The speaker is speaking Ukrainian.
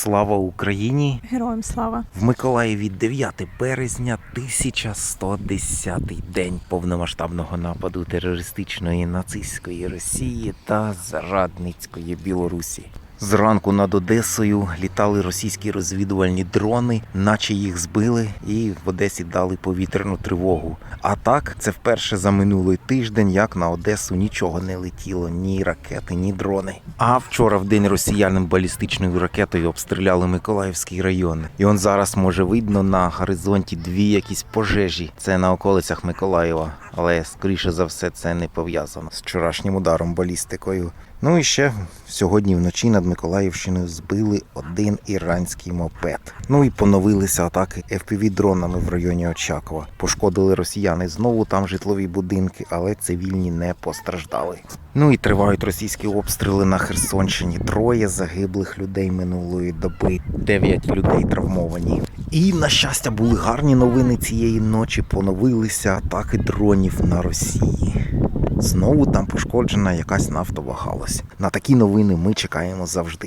Слава Україні! Героям слава. В Миколаєві 9 березня 1110 день повномасштабного нападу терористичної нацистської Росії та зрадницької Білорусі. Зранку над Одесою літали російські розвідувальні дрони, наче їх збили, і в Одесі дали повітряну тривогу. А так, це вперше за минулий тиждень, як на Одесу нічого не летіло, ні ракети, ні дрони. А вчора в день росіянам балістичною ракетою обстріляли Миколаївський район. І он зараз може видно на горизонті дві якісь пожежі. Це на околицях Миколаєва, але скоріше за все це не пов'язано з вчорашнім ударом балістикою. Ну і ще сьогодні вночі над Миколаївщиною збили один іранський мопед. Ну і поновилися атаки fpv дронами в районі Очакова. Пошкодили росіяни знову там житлові будинки, але цивільні не постраждали. Ну і тривають російські обстріли на Херсонщині. Троє загиблих людей минулої доби, дев'ять людей травмовані. І на щастя були гарні новини цієї ночі. Поновилися атаки дронів на Росії. Знову там пошкоджена якась нафтова галузь. На такі новини ми чекаємо завжди.